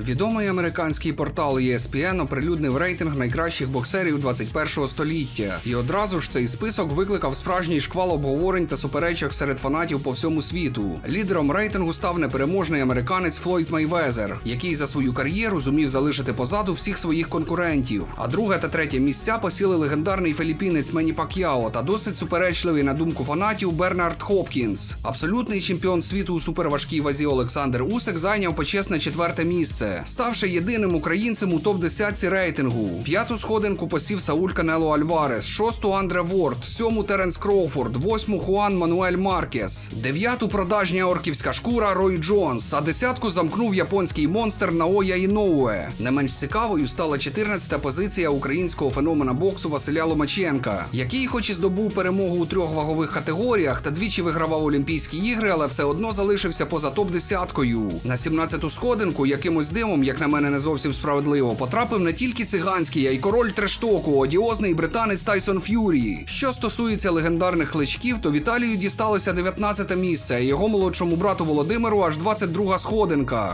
Відомий американський портал ESPN оприлюднив рейтинг найкращих боксерів 21-го століття. І одразу ж цей список викликав справжній шквал обговорень та суперечок серед фанатів по всьому світу. Лідером рейтингу став непереможний американець Флойд Мейвезер, який за свою кар'єру зумів залишити позаду всіх своїх конкурентів. А друге та третє місця посіли легендарний філіппінець Мені Пак'яо та досить суперечливий на думку фанатів Бернард Хопкінс. Абсолютний чемпіон світу у суперважкій вазі Олександр Усик зайняв почесне четверте місце, ставши єдиним українцем у топ 10 рейтингу. П'яту сходинку посів Сауль Канело Альварес, шосту Андре Ворд, сьому Теренс Кроуфорд, восьму Хуан Мануель Маркес, дев'яту продажня орківська шкура Рой Джонс, а десятку замкнув японський монстр Наоя Іноуе. Не менш цікавою стала 14-та позиція українського феномена боксу Василя Ломаченка, який, хоч і здобув перемогу у трьох вагових категоріях та двічі вигравав Олімпійські ігри, але все одно залишився поза топ десяткою. На 17-ту сходинку якимось дивом, як на мене не зовсім справедливо, потрапив не тільки циганський, а й король трештоку, одіозний британець Тайсон Ф'юрі. Що стосується легендарних кличків, то Віталію дісталося 19 місце, а його молодшому брату Володимиру аж 22 сходинка.